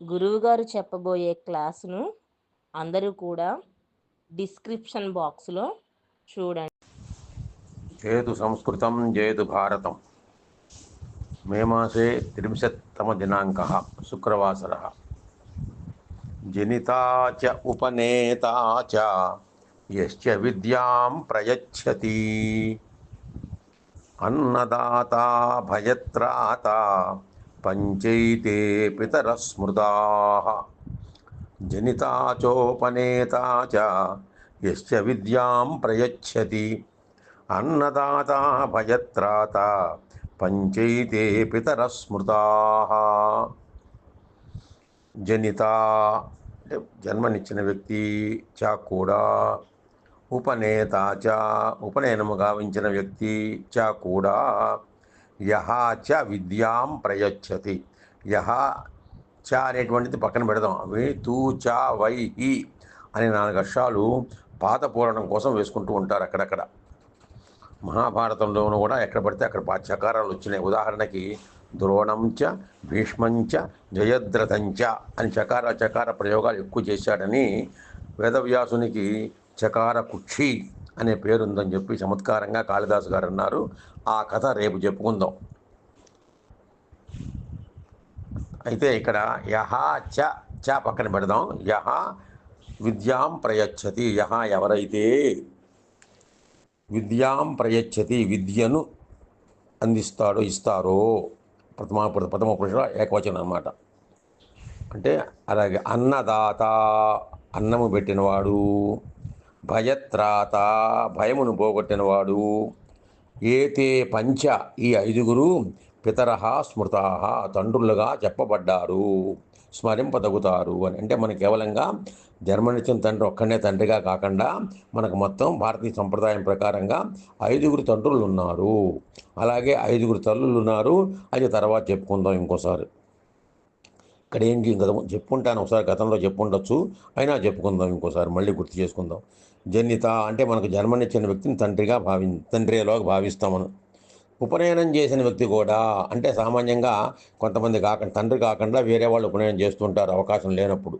గురువుగారు చెప్పబోయే క్లాసును అందరూ కూడా డిస్క్రిప్షన్ బాక్స్లో చూడండి. జయతు సంస్కృతం జయతు భారతం. మే మాసే త్రింశత్తమదినాంక శుక్రవాసర. జనితా చ ఉపనేతా చ యశ్చ విద్యాం ప్రయచ్చతి. అన్నదాత భయత్రాత పంచైతే పితర స్మృతా జనితా చోపనేతా చ విద్యాం ప్రయచ్చతి. అన్నదాత భయత్రాత పంచైతే పితర స్మృతా జనిత అంటే జన్మనిచ్చిన వ్యక్తి చ కూడా ఉపనేత చ ఉపనయనము గావించిన వ్యక్తి చ కూడా యహా చ విద్యాం ప్రయచ్చతి. యహా చ అనేటువంటిది పక్కన పెడదాం. అవి తూ చ వై హి అనే నాలుగు అక్షరాలు పాత పూరణం కోసం వేసుకుంటూ ఉంటారు అక్కడక్కడ. మహాభారతంలోనూ కూడా ఎక్కడ పడితే అక్కడ చకారాలు వచ్చినాయి. ఉదాహరణకి ద్రోణంచ భీష్మంచ జయద్రథంచ అని చకార చకార ప్రయోగాలు ఎక్కువ చేశాడని వేదవ్యాసునికి చకార కుక్షి అనే పేరు ఉందని చెప్పి చమత్కారంగా కాళిదాసు గారు అన్నారు ఆ కథ రేపు చెప్పుకుందాం. అయితే ఇక్కడ యహ చ చ పక్కన పెడదాం. యహ విద్యాం ప్రయచ్చతి. యహ ఎవరైతే విద్యాం ప్రయచ్చతి విద్యను అందిస్తాడో ఇస్తారో ప్రథమ ప్రథమ పురుషుల ఏకవచనం అన్నమాట. అంటే అలాగే అన్నదాత అన్నము పెట్టినవాడు భయత్రాత భయమును పోగొట్టినవాడు. ఏతే పంచ ఈ ఐదుగురు పితరహ స్మృతా తండ్రులుగా చెప్పబడ్డారు. స్మరింపదగుతారు అని. అంటే మన కేవలంగా జన్మనిచ్చిన తండ్రి ఒక్కనే తండ్రిగా కాకుండా మనకు మొత్తం భారతీయ సంప్రదాయం ప్రకారంగా ఐదుగురు తండ్రులు ఉన్నారు అలాగే ఐదుగురు తల్లులు ఉన్నారు అది తర్వాత చెప్పుకుందాం ఇంకోసారి. ఇక్కడ ఏంటి గత చెప్పుకుంటాను ఒకసారి గతంలో చెప్పుండొచ్చు. అయినా చెప్పుకుందాం ఇంకోసారి మళ్ళీ గుర్తు చేసుకుందాం. జన్యత అంటే మనకు జన్మనిచ్చిన వ్యక్తిని తండ్రిగా భావి తండ్రిలోకి భావిస్తామను. ఉపనయనం చేసిన వ్యక్తి కూడా అంటే సామాన్యంగా కొంతమంది కాకుండా తండ్రి కాకుండా వేరే వాళ్ళు ఉపనయనం చేస్తుంటారు అవకాశం లేనప్పుడు.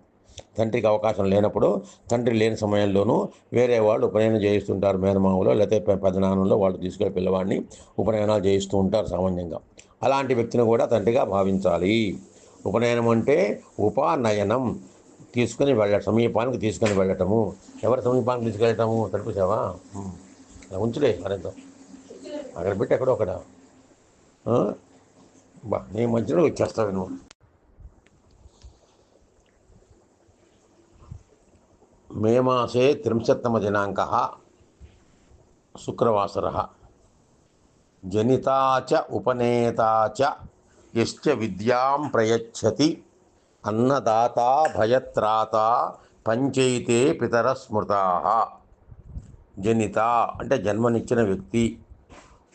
తండ్రికి అవకాశం లేనప్పుడు తండ్రి లేని సమయంలోనూ వేరే వాళ్ళు ఉపనయనం చేయిస్తుంటారు మేనమామలో లేకపోతే పెదనాన్నంలో వాళ్ళు తీసుకెళ్ళి పిల్లవాడిని ఉపనయనాలు చేయిస్తూ ఉంటారు సామాన్యంగా. అలాంటి వ్యక్తిని కూడా తండ్రిగా భావించాలి. ఉపనయనం అంటే ఉపానయనం. తీసుకుని వెళ్ళటం సమీపానికి తీసుకొని వెళ్ళటము. ఎవరి సమీపానికి తీసుకెళ్ళటము? తడిపేసావా అలా ఉంచులే మరింత. అక్కడ పెట్టి ఎక్కడో అక్కడ. బా నీ మధ్యలో వచ్చేస్తావు నువ్వు మే మాసే త్రింశత్తమదినాంక శుక్రవాసర. జనితా చ ఉపనేతా చ యశ్చ విద్యాం ప్రయచ్చతి అన్నదాత భయత్రాత పంచైతే పితర స్మృతా జనిత అంటే జన్మనిచ్చిన వ్యక్తి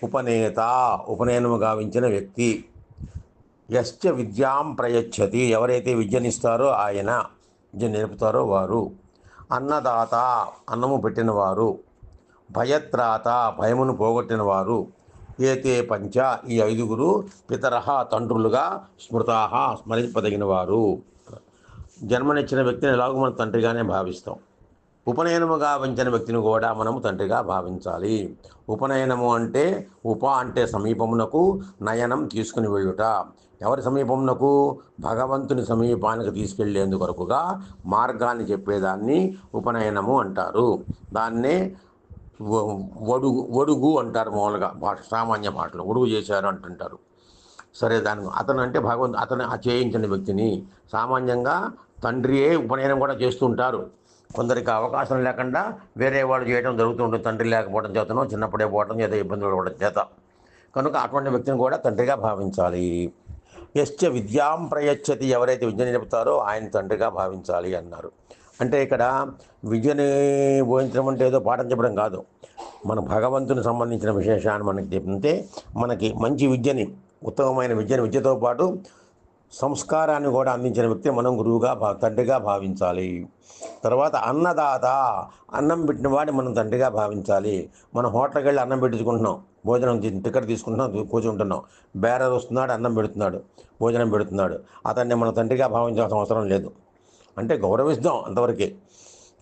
ఉపనేత ఉపనయనము గావించిన వ్యక్తి. యశ్చ విద్యాం ప్రయచ్చతి ఎవరైతే విద్యనిస్తారో ఆయన విద్య నేర్పుతారో వారు. అన్నదాత అన్నము పెట్టినవారు. భయత్రాత భయమును పోగొట్టినవారు. ఏతే పంచ ఈ ఐదుగురు పితర తండ్రులుగా స్మృతాహ స్మరింపదగినవారు. జన్మనిచ్చిన వ్యక్తిని ఎలాగో మనం తండ్రిగానే భావిస్తాం. ఉపనయనము గావించిన వ్యక్తిని కూడా మనము తండ్రిగా భావించాలి. ఉపనయనము అంటే ఉప అంటే సమీపమునకు నయనం తీసుకుని వెళ్ళుట ఎవరి సమీపమునకు? భగవంతుని సమీపానికి తీసుకెళ్ళేందు కొరకుగా మార్గాన్ని చెప్పేదాన్ని ఉపనయనము అంటారు. దాన్నే ఒడుగు వడుగు అంటారు మామూలుగా భాష సామాన్య భాషలో. ఒడుగు చేశారు అంటుంటారు. సరే దాని అతను అంటే భగవంతు అతను ఆ చేయించిన వ్యక్తిని సామాన్యంగా తండ్రియే ఉపనయనం కూడా చేస్తుంటారు. కొందరికి అవకాశం లేకుండా వేరే వాళ్ళు చేయడం జరుగుతుంటుంది. తండ్రి లేకపోవడం చేతనో చిన్నప్పుడే పోవడం ఏదో ఇబ్బంది పడడం చేత. కనుక అటువంటి వ్యక్తిని కూడా తండ్రిగా భావించాలి. ఎస్చ విద్యాం ప్రయచ్చతి ఎవరైతే విద్య నేర్పుతారో ఆయన తండ్రిగా భావించాలి అన్నారు. అంటే ఇక్కడ విద్యని బోధించడం అంటే ఏదో పాఠం చెప్పడం కాదు. మన భగవంతుని సంబంధించిన విశేషాన్ని మనకి చెప్తే మనకి మంచి విద్యని ఉత్తమమైన విద్యని విద్యతో పాటు సంస్కారాన్ని కూడా అందించిన వ్యక్తి మనం గురువుగా భా తండ్రిగా భావించాలి. తర్వాత అన్నదాత అన్నం పెట్టిన వాడిని మనం తండ్రిగా భావించాలి. మనం హోటల్కి వెళ్ళి అన్నం పెట్టించుకుంటున్నాం భోజనం టికెట్ తీసుకుంటున్నాం కూర్చుంటున్నాం. బేరర్ వస్తున్నాడు అన్నం పెడుతున్నాడు భోజనం పెడుతున్నాడు. అతన్ని మన తండ్రిగా భావించాల్సిన అవసరం లేదు. అంటే గౌరవిస్తాం అంతవరకే.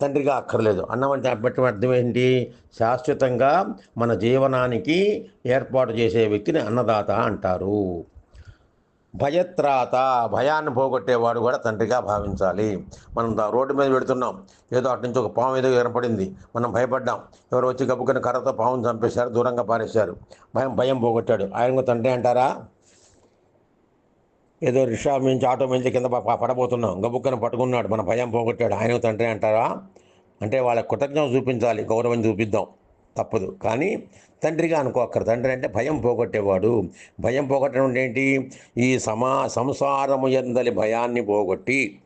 తండ్రిగా అక్కర్లేదు. అన్నం అంటే అప్పటి అర్థం ఏంటి? శాశ్వతంగా మన జీవనానికి ఏర్పాటు చేసే వ్యక్తిని అన్నదాత అంటారు. భయత్రాత భయాన్ని పోగొట్టేవాడు కూడా తండ్రిగా భావించాలి. మనం రోడ్డు మీద పెడుతున్నాం ఏదో అటు నుంచి ఒక పాము ఏదో ఏర్పడింది. మనం భయపడ్డాం. ఎవరు వచ్చి గబుక్కుని కర్రతో పాముని చంపేశారు దూరంగా పారేశారు. భయం భయం పోగొట్టాడు. ఆయన కూడా తండ్రి అంటారా? ఏదో రిక్షా నుంచి ఆటో మించి కింద పడబోతున్నాం. గబుక్కను పట్టుకున్నాడు. మన భయం పోగొట్టాడు. ఆయన తండ్రి అంటారా? అంటే వాళ్ళ కృతజ్ఞత చూపించాలి. గౌరవం చూపిద్దాం. తప్పదు. కానీ తండ్రిగా అనుకోక్కర్ తండ్రి అంటే భయం పోగొట్టేవాడు. భయం పోగొట్టడం ఏంటి? ఈ సమా సంసారము ఎందలి భయాన్ని పోగొట్టి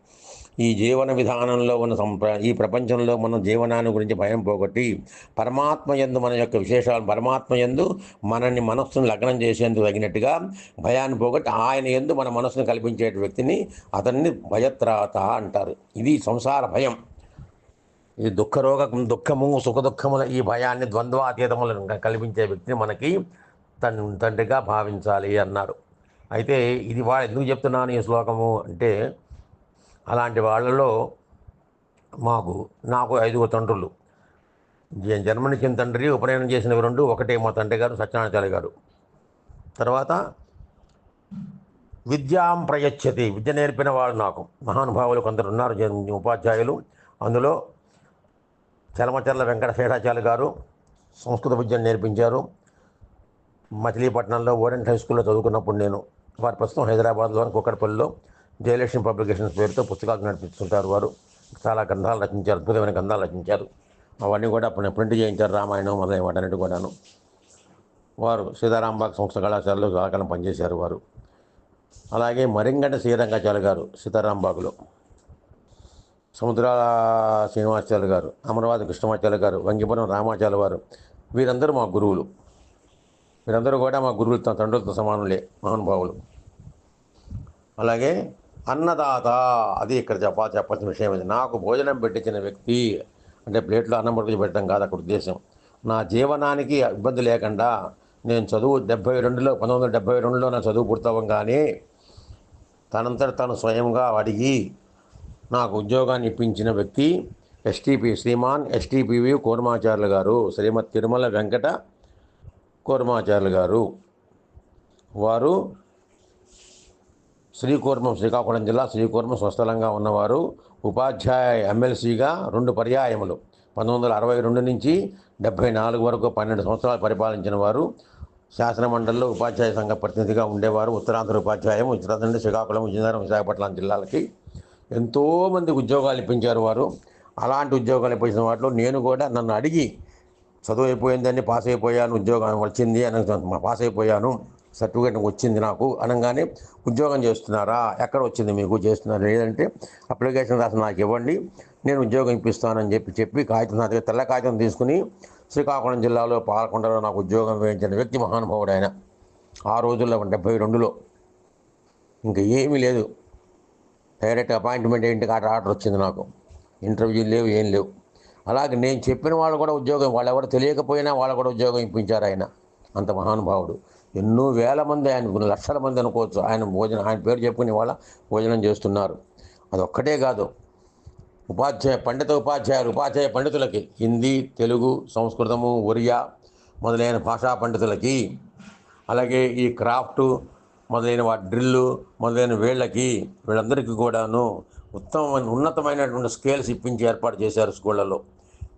ఈ జీవన విధానంలో ఉన్న సంప్ర ఈ ప్రపంచంలో మన జీవనాన్ని గురించి భయం పోగొట్టి పరమాత్మ ఎందు మన యొక్క విశేషాలు పరమాత్మ ఎందు మనల్ని మనస్సును లగ్నం చేసేందుకు తగినట్టుగా భయాన్ని పోగొట్టి ఆయన ఎందు మన మనస్సును కల్పించే వ్యక్తిని అతన్ని భయత్రాత అంటారు. ఇది సంసార భయం. ఈ దుఃఖరోగ దుఃఖము సుఖ దుఃఖముల ఈ భయాన్ని ద్వంద్వాతీతములను కల్పించే వ్యక్తిని మనకి తన్ తండ్రిగా భావించాలి అన్నారు. అయితే ఇది వాళ్ళు ఎందుకు చెప్తున్నాను ఈ శ్లోకము అంటే అలాంటి వాళ్ళలో మాకు నాకు ఐదుగురు తండ్రులు. జ- జన్మనిచ్చిన తండ్రి ఉపనయనం చేసినవి రెండు ఒకటే మా తండ్రి గారు సత్యనారాయణచారి గారు. తర్వాత విద్యాం ప్రయచ్చతి విద్య నేర్పిన వాళ్ళు నాకు. మహానుభావులు కొందరు ఉన్నారు ఉపాధ్యాయులు. అందులో చలమచర్ల వెంకట శేషాచార్య గారు సంస్కృత విద్యను నేర్పించారు. మచిలీపట్నంలో ఓరెంట్ హై స్కూల్లో చదువుకున్నప్పుడు నేను వారు ప్రస్తుతం హైదరాబాద్లోని కుక్కడపల్లిలో జయలక్ష్మి పబ్లికేషన్స్ పేరుతో పుస్తకాలు నడిపిస్తుంటారు వారు. చాలా గ్రంథాలు రచించారు అద్భుతమైన గ్రంథాలు రచించారు. అవన్నీ కూడా అప్పుడు ప్రింట్ చేయించారు రామాయణం మొదలైన వాటన్నిటి కూడాను. వారు సీతారాంబాగ్ సంస్థ కళాశాలలో కళాకాలం పనిచేశారు వారు. అలాగే మరింగంట శ్రీరంగాచార్య గారు సీతారాంబాగులో సముద్రాల శ్రీనివాసాచార్య గారు అమరావతి కృష్ణమాచార్య గారు వంగిపురం రామాచార్య వారు వీరందరూ మా గురువులు. వీరందరూ కూడా మా గురువులతో తండ్రులతో సమానులే మహానుభావులు. అలాగే అన్నదాత. అది ఇక్కడ చెప్పా చెప్పాల్సిన విషయం ఇది నాకు భోజనం పెట్టించిన వ్యక్తి అంటే ప్లేట్లో అన్నం పట్టుకు పెట్టడం కాదు అక్కడ ఉద్దేశం. నా జీవనానికి ఇబ్బంది లేకుండా నేను చదువు డెబ్బై రెండులో పంతొమ్మిది వందల డెబ్బై రెండులో నా చదువు పూర్తవ్వగానే తనంతట తాను స్వయంగా అడిగి నాకు ఉద్యోగాన్ని ఇప్పించిన వ్యక్తి ఎస్టీపీ శ్రీమాన్ ఎస్టీపీవి కూర్మాచార్యులు గారు శ్రీమతి తిరుమల వెంకట కూర్మాచార్యులు గారు. వారు శ్రీకూర్మం శ్రీకాకుళం జిల్లా శ్రీకూర్మం స్వస్థలంగా ఉన్నవారు ఉపాధ్యాయ ఎమ్మెల్సీగా రెండు పర్యాయములు. పంతొమ్మిది వందల అరవై రెండు నుంచి డెబ్భై నాలుగు వరకు పన్నెండు సంవత్సరాలు పరిపాలించిన వారు శాసనమండలిలో ఉపాధ్యాయ సంఘ ప్రతినిధిగా ఉండేవారు. ఉత్తరాంధ్ర ఉపాధ్యాయం ఉత్తరాంధ్ర నుండి శ్రీకాకుళం విజయనగరం విశాఖపట్నం జిల్లాలకి ఎంతోమంది ఉద్యోగాలు ఇప్పించారు వారు. అలాంటి ఉద్యోగాలు ఇప్పించిన వాటిలో నేను కూడా నన్ను అడిగి చదువు అయిపోయిందని పాస్ అయిపోయాను ఉద్యోగం వచ్చింది అని పాస్ అయిపోయాను. సర్టిఫికేట్ వచ్చింది నాకు అనగానే ఉద్యోగం చేస్తున్నారా? ఎక్కడ వచ్చింది మీకు చేస్తున్నారు? లేదంటే అప్లికేషన్ రాసి నాకు ఇవ్వండి నేను ఉద్యోగం ఇప్పిస్తానని చెప్పి చెప్పి కాగితం నా దగ్గర తెల్ల కాగితం తీసుకుని శ్రీకాకుళం జిల్లాలో పాలకొండలో నాకు ఉద్యోగం వేయించిన వ్యక్తి మహానుభావుడు ఆయన. ఆ రోజుల్లో డెబ్బై రెండులో. ఇంకా ఏమీ లేదు. డైరెక్ట్ అపాయింట్మెంట్ ఇంటికి కాట ఆర్డర్ వచ్చింది నాకు. ఇంటర్వ్యూ లేవు ఏం లేవు. అలాగే నేను చెప్పిన వాళ్ళు కూడా ఉద్యోగం వాళ్ళు ఎవరు తెలియకపోయినా వాళ్ళు కూడా ఉద్యోగం ఇప్పించారు ఆయన అంత మహానుభావుడు. ఎన్నో వేల మంది ఆయన లక్షల మంది అనుకోవచ్చు. ఆయన భోజనం ఆయన పేరు చెప్పుకుని వాళ్ళ భోజనం చేస్తున్నారు. అదొక్కటే కాదు. ఉపాధ్యాయ పండిత ఉపాధ్యాయులు ఉపాధ్యాయ పండితులకి హిందీ తెలుగు సంస్కృతము ఒరియా మొదలైన భాషా పండితులకి అలాగే ఈ క్రాఫ్ట్ మొదలైన వాటి డ్రిల్లు మొదలైన వీళ్ళకి వీళ్ళందరికీ కూడాను ఉత్తమమైన ఉన్నతమైనటువంటి స్కేల్స్ ఇప్పించి ఏర్పాటు చేశారు స్కూళ్ళలో.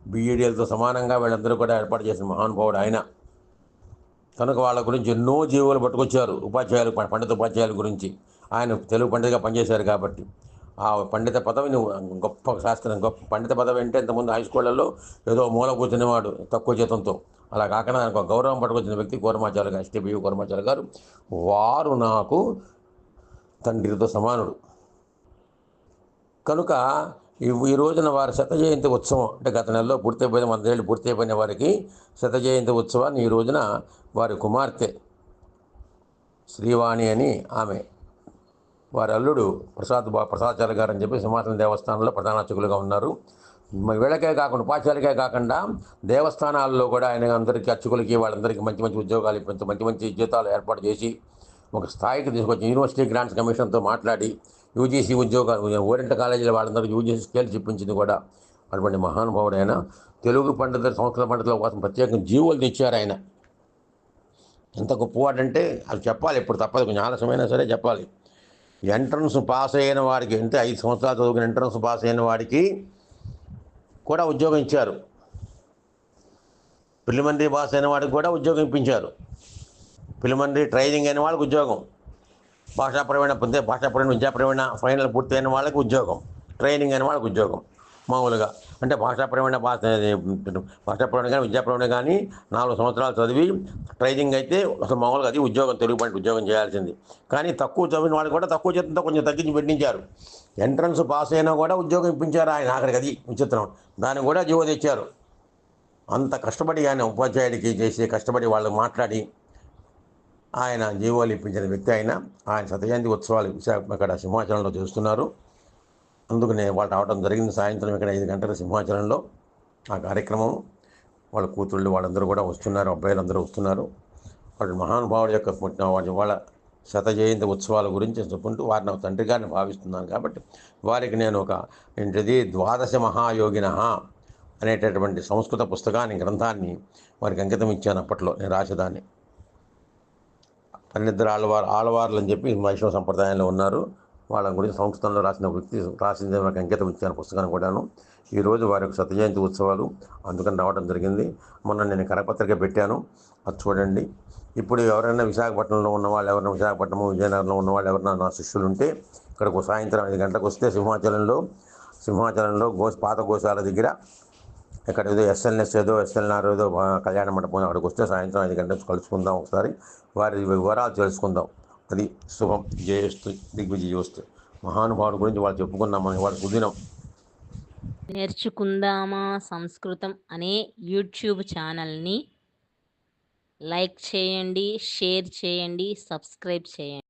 బీఈడీలతో సమానంగా వీళ్ళందరూ కూడా ఏర్పాటు చేసిన మహానుభావుడు ఆయన. కనుక వాళ్ళ గురించి ఎన్నో జీవులు పట్టుకొచ్చారు. ఉపాధ్యాయులు పండిత ఉపాధ్యాయుల గురించి. ఆయన తెలుగు పండితగా పనిచేశారు కాబట్టి. ఆ పండిత పదవిని గొప్ప శాస్త్రం గొప్ప పండిత పదవి అంటే ఇంతకుముందు హై స్కూళ్ళల్లో ఏదో మూల కూర్చునేవాడు తక్కువ జీతంతో. అలా కాకుండా ఆయనకు ఒక గౌరవం పట్టుకొచ్చిన వ్యక్తి కూరమాచార్య గారు ఎస్టీబీ కూరమాచార్య గారు. వారు నాకు తండ్రితో సమానుడు. కనుక ఈ ఈ రోజున వారి శత జయంతి ఉత్సవం అంటే గత నెలలో పూర్తయిపోయిన వందేళ్ళు పూర్తయిపోయిన వారికి శత జయంతి ఉత్సవాన్ని ఈ రోజున వారి కుమార్తె శ్రీవాణి అని ఆమె వారి అల్లుడు ప్రసాద్ బా ప్రసాదాచార్య గారు అని చెప్పి సింహాచలం దేవస్థానంలో ప్రధానార్చకులుగా ఉన్నారు. మరి వీళ్ళకే కాకుండా ఉపాధ్యాయులకే కాకుండా దేవస్థానాల్లో కూడా ఆయన అందరికీ అర్చకులకి వాళ్ళందరికీ మంచి మంచి ఉద్యోగాలు ఇప్పించి మంచి మంచి జీతాలు ఏర్పాటు చేసి ఒక స్థాయికి తీసుకొచ్చి యూనివర్సిటీ గ్రాంట్స్ కమిషన్తో మాట్లాడి యూజీసీ ఉద్యోగ ఓరింట కాలేజీలో వాళ్ళందరూ యూజీసీ స్కేల్ చూపించింది కూడా. అటువంటి మహానుభావుడైన తెలుగు పండితులు సంస్కృత పండితుల కోసం ప్రత్యేకంగా జీవోలు తెచ్చారు ఆయన. ఎంత గొప్పవాడంటే అది చెప్పాలి ఇప్పుడు తప్పదు కొంచెం ఆలస్యమైనా సరే చెప్పాలి. ఎంట్రన్స్ పాస్ అయిన వాడికి అంటే ఐదు సంవత్సరాలు చదువుకుని ఎంట్రన్స్ పాస్ అయిన వాడికి కూడా ఉద్యోగం ఇచ్చారు. ప్రిలిమినరీ పాస్ అయిన వాడికి కూడా ఉద్యోగం ఇప్పించారు. ప్రిలిమినరీ ట్రైనింగ్ అయిన వాళ్ళకి ఉద్యోగం. భాషా ప్రవీణ పొందే భాషా ప్రవీణ ఫైనల్ పూర్తయిన వాళ్ళకి ఉద్యోగం. ట్రైనింగ్ అయిన వాళ్ళకి ఉద్యోగం. మామూలుగా. అంటే భాషా భాష భాషా కానీ విద్యాపరమైన కానీ నాలుగు సంవత్సరాలు చదివి ట్రైనింగ్ అయితే అసలు మామూలుగా అది ఉద్యోగం తెలుగు పంట ఉద్యోగం చేయాల్సింది. కానీ తక్కువ చదివిన వాళ్ళకి కూడా తక్కువ చేతంతో కొంచెం తగ్గించి పెట్టించారు. ఎంట్రన్స్ పాస్ అయినా కూడా ఉద్యోగం ఇప్పించారు ఆయన. ఆఖరికి అది విచిత్రం. దాన్ని కూడా జీవో తెచ్చారు. అంత కష్టపడి ఆయన ఉపాధ్యాయుడికి చేసి కష్టపడి వాళ్ళు మాట్లాడి ఆయన జీవోలు ఇప్పించిన వ్యక్తి ఆయన ఆయన శతజయంతి ఉత్సవాలు విశాఖ ఇక్కడ సింహాచలంలో చేస్తున్నారు. అందుకనే వాళ్ళు రావడం జరిగింది. సాయంత్రం ఇక్కడ ఐదు గంటల సింహాచలంలో ఆ కార్యక్రమం. వాళ్ళ కూతుళ్ళు వాళ్ళందరూ కూడా వస్తున్నారు. అబ్బాయిలు అందరూ వస్తున్నారు. వాటి మహానుభావుల యొక్క పుట్టిన వాటి వాళ్ళ శత జయంతి ఉత్సవాల గురించి చెప్పుకుంటూ వారిని ఒక తండ్రి గారిని భావిస్తున్నాను కాబట్టి వారికి నేను ఒక ఏంటిది? ద్వాదశ మహాయోగిన అనేటటువంటి సంస్కృత పుస్తకాన్ని గ్రంథాన్ని వారికి అంకితం ఇచ్చాను అప్పట్లో. నేను రాసేదాన్ని. పన్నిద్దరు ఆళ్ళవారు ఆళ్ళవార్లు అని చెప్పి వైష్ణవ సంప్రదాయంలో ఉన్నారు. వాళ్ళ గురించి సంస్కృతంలో రాసిన వ్యక్తి రాసింది నాకు అంకితం ఇచ్చిన పుస్తకాన్ని కూడాను. ఈరోజు వారి యొక్క శత జయంతి ఉత్సవాలు అందుకని రావడం జరిగింది. మొన్న నేను కరపత్రిక పెట్టాను. అది చూడండి. ఇప్పుడు ఎవరైనా విశాఖపట్నంలో ఉన్న వాళ్ళు ఎవరైనా విశాఖపట్నం విజయనగరంలో ఉన్న వాళ్ళు ఎవరైనా నా శిష్యులు ఉంటే ఇక్కడికి సాయంత్రం ఐదు గంటలకు వస్తే సింహాచలంలో సింహాచలంలో గో పాత గోశాల దగ్గర ఇక్కడ ఏదో ఎస్ఎల్ఎస్ ఏదో ఎస్ఎల్ఆర్ ఏదో కళ్యాణ మండపం అక్కడికి వస్తే సాయంత్రం ఐదు గంటలకు కలుసుకుందాం ఒకసారి. వారి వివరాలు తెలుసుకుందాం. అది శుభం జయస్తు దిగ్విజయోస్తు మహానుభావుడు గురించి వాళ్ళు చెప్పుకున్నామని వాళ్ళ సుదినం. నేర్చుకుందామా సంస్కృతం అనే యూట్యూబ్ ఛానల్ని లైక్ చేయండి షేర్ చేయండి సబ్స్క్రైబ్ చేయండి.